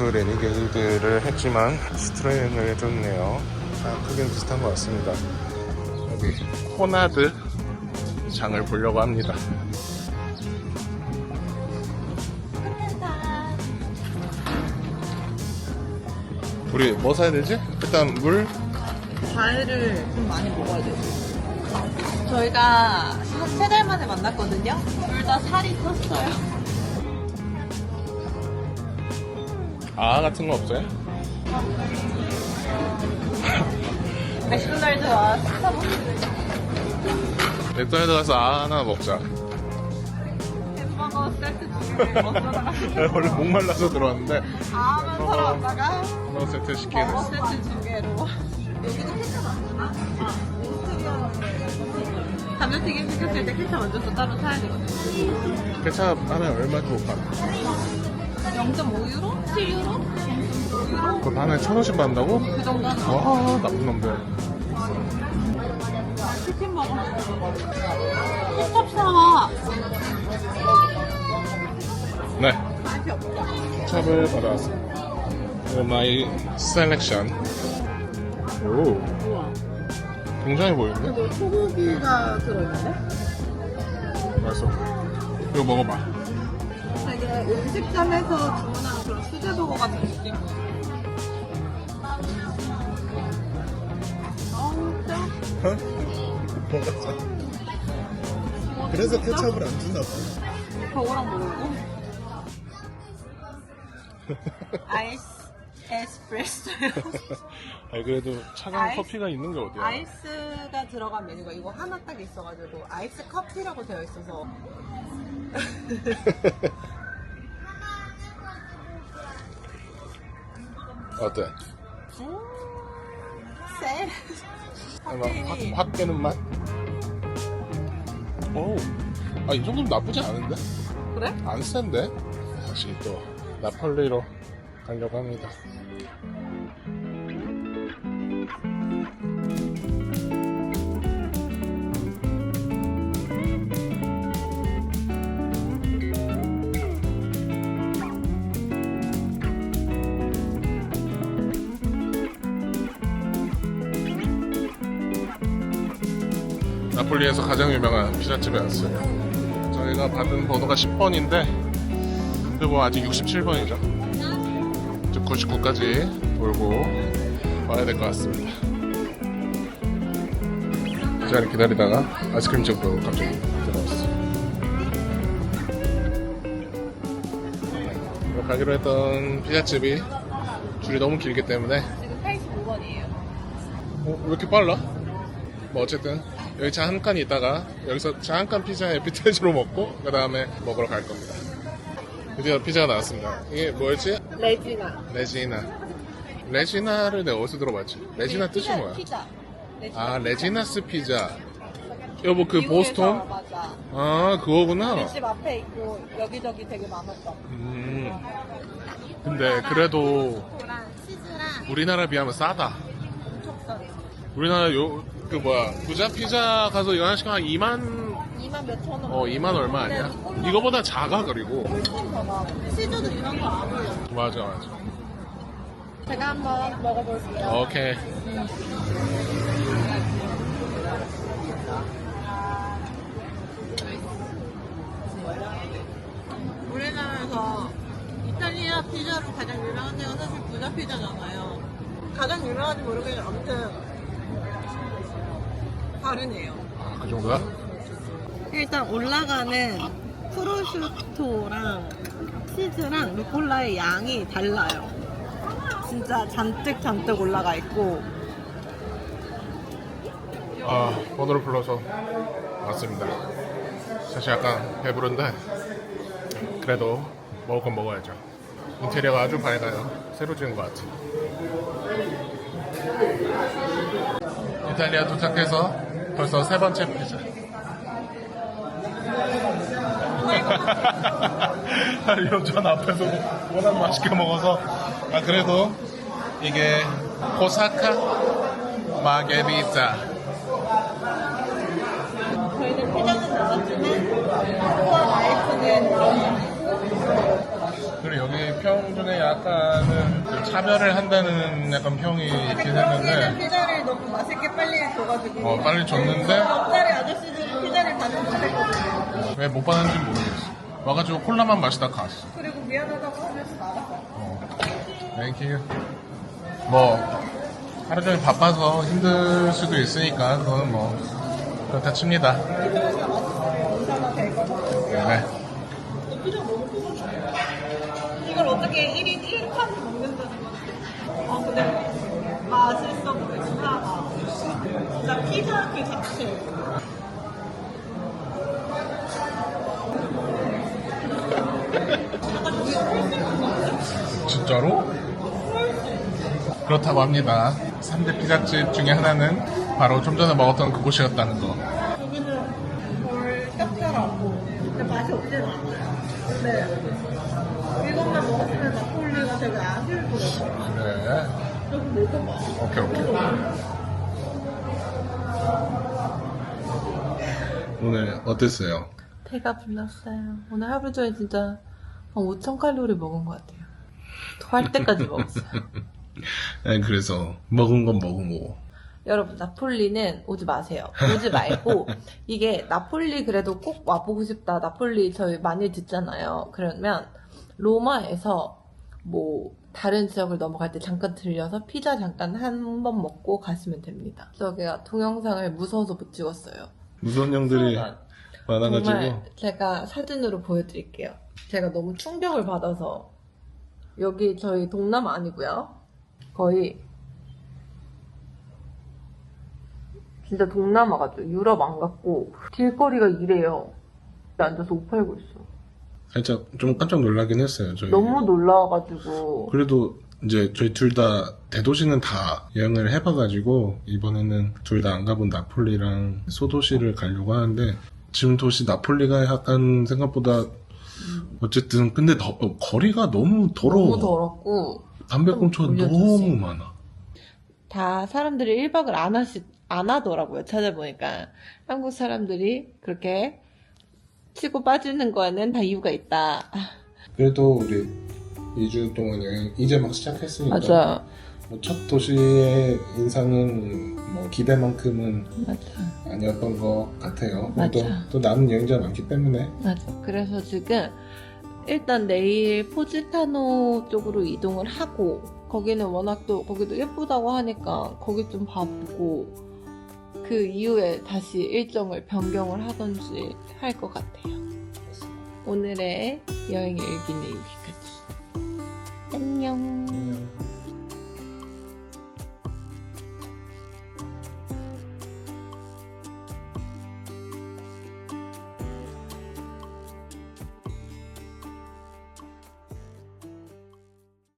골프 레니게이드를 했지만 스트레인을 해줬네요. 아, 크긴 비슷한 것 같습니다. 여기 코나드 장을 보려고 합니다. 우리 뭐 사야 되지? 일단 물, 과일을 좀 많이 먹어야 돼요. 저희가 한 세 달 만에 만났거든요. 둘 다 살이 쪘어요. 아 같은 거 없어요? 맥도날드와 스타벅스 맥도날드 가서 아 하나 먹자. 햄버거 세트 두 개를 먹다가 원래 목말라서 들어왔는데 아만 사러 왔다가 햄버거 세트 시키게 버거 됐어. 세트 두 개로 여기도 케첩 안 주나? 아, 오스트리아 감자튀김 시켰을 때 케첩 얹어서 따로 사야 되거든요. 케찹 하나에 얼마 주고 파나? 0.5유로? 7유로? 0.5유로? 그거 하나에 천 원씩 받는다고? 그 정도는 와 나쁜 놈들. 치킨 먹어. 케첩 사와. 네. 케찹을 받아왔습니다. 이거 마이 셀렉션. 오 우와. 굉장히 보이는데? 이거 소고기가 들어있는데? 맛있어. 이거 먹어봐. 되게 음식점에서 주문하는 그런 수제버거 같은 느낌. 어우, 짱. 먹었어. 그래서 케찹을 안 주나 봐. 저거랑 먹고. 아이스 에스프레소요. 아니 그래도 차가운 아이스- 커피가 있는 게 어디야? 아이스가 들어간 메뉴가 이거 하나 딱 있어가지고 아이스 커피라고 되어 있어서 어때? 음, 쎄. 확, 커피니 확 깨는 맛? 오, 아, 이 정도면 나쁘지 않은데? 그래? 안 센데? 다시 또 나폴리로 가려고 합니다. 나폴리에서 가장 유명한 피자집에 왔어요. 저희가 받은 번호가 10번인데 그리고 아직 67번이죠. 99까지 돌고 와야 될 것 같습니다. 기다리 기다리다가 아이스크림 집으로 갑자기 들어왔어요. 네, 가기로 했던 피자집이 줄이 너무 길기 때문에 지금 85번이에요. 어, 왜 이렇게 빨라? 뭐 어쨌든 여기 차 한 칸 있다가 여기서 차 한 칸 피자 에피타이저로 먹고 그 다음에 먹으러 갈 겁니다. 드디어 피자가 나왔습니다. 이게 뭐였지? 레지나. 레지나. 레지나를 내가 어디서 들어봤지? 레지나 뜻이 뭐야? 피자. 레지나. 아 레지나스 피자. 여보 그 보스톤? 맞아. 아 그거구나. 우리 집 앞에 있고 여기저기 되게 많았어. 음. 근데 그래도 우리나라 비하면 싸다. 엄청 싸. 우리나라 요 그 뭐야 부자 피자 가서 이거 하나씩 한 2만 2만 몇천 원. 어 2만 얼마 아니야? 근데 이거보다 작아 그리고 훨씬 더 나아. 치즈도 이런 거안 올려. 맞아 맞아 제가 한번 먹어볼게요. 오케이 우리나라에서 이탈리아 피자로 가장 유명한 데가 사실 부자 피자잖아요. 가장 유명한지 모르겠는데 아무튼 다르네요. 아, 그 정도야? 일단 올라가는 프로슈토랑 치즈랑 루꼴라의 양이 달라요. 진짜 잔뜩 잔뜩 올라가 있고 아 번호를 불러서 왔습니다 사실 약간 배부른데 그래도 먹을 건 먹어야죠 인테리어가 아주 밝아요 새로 지은 것 같아 이탈리아 도착해서 벌써 세 번째 피자. 요전 앞에서 워낙 맛있게 먹어서. 아 그래도 이게 호사카 마게리타 저희는 피자는 나왔지만 코어 라이프는 그리고 여기 평도 중에 약간은 그 차별을 한다는 약간 평이 있긴 했는데 너무 맛있게 빨리 줘가지고 어, 빨리 줬는데 옆자리 아저씨들이 피자를 받은 못했거든요. 왜못 받았는지 모르겠어. 와가지고 콜라만 마시다 갔어. 그리고 미안하다고 하면서 나갔어. 어. 땡큐. 뭐 하루 종일 바빠서 힘들 수도 있으니까 그거는 뭐 그렇다 칩니다. 될. 네. 피자 너무 크고 이걸 어떻게 1인 1판 먹는다는 거지? 아 근데 맛있어 보이 진짜 피자 그 자체. 진짜로? 그렇다고 합니다. 3대 피자집 중에 하나는 바로 좀 전에 먹었던 그곳이었다는 거. 여기는 뭘 짭짤하고 근데 맛이 없진 않아요. 근데 이것만 먹었으면 나폴리가 되게 아쉬울 것 같아요. 그래. 오케이, 오케이. 오늘 어땠어요? 배가 불렀어요. 오늘 하루 종일 진짜 한 5,000칼로리 먹은 것 같아요. 토할 때까지 먹었어요. 네, 그래서 먹은 건 먹은 거고. 여러분, 나폴리는 오지 마세요. 오지 말고, 이게 나폴리 그래도 꼭 와보고 싶다. 나폴리 저희 많이 듣잖아요. 그러면 로마에서 뭐 다른 지역을 넘어갈 때 잠깐 들려서 피자 잠깐 한 번 먹고 가시면 됩니다. 저기가 동영상을 무서워서 못 찍었어요. 무서운 형들이 많아가지고. 정말 제가 사진으로 보여드릴게요. 제가 너무 충격을 받아서 여기 저희 동남아 아니고요. 거의 진짜 동남아 같죠. 유럽 안 갔고 길거리가 이래요. 앉아서 옷 팔고 있어. 살짝 좀 깜짝 놀라긴 했어요. 저희. 너무 놀라워가지고 그래도 이제 저희 둘 다 대도시는 다 여행을 해봐가지고 이번에는 둘 다 안 가본 나폴리랑 소도시를 가려고 하는데 지금 도시 나폴리가 약간 생각보다 어쨌든 근데 더- 어, 거리가 너무 더러워. 너무 더럽고 담배꽁초가. 너무 많아. 다 사람들이 1박을 안 하시, 안 하더라고요. 찾아보니까. 한국 사람들이 그렇게 치고 빠지는 거에는 다 이유가 있다. 그래도 우리 2주 동안 여행 이제 막 시작했으니까 맞아. 뭐첫 도시의 인상은 뭐 기대만큼은 맞아. 아니었던 것 같아요. 맞아. 또, 또 남은 여행자 많기 때문에 맞아. 그래서 지금 일단 내일 포지타노 쪽으로 이동을 하고 거기는 워낙 또 거기도 예쁘다고 하니까 거기 좀 봐보고 그 이후에 다시 일정을 변경을 하던지 할 것 같아요. 오늘의 여행 일기는 여기까지. 안녕. 안녕.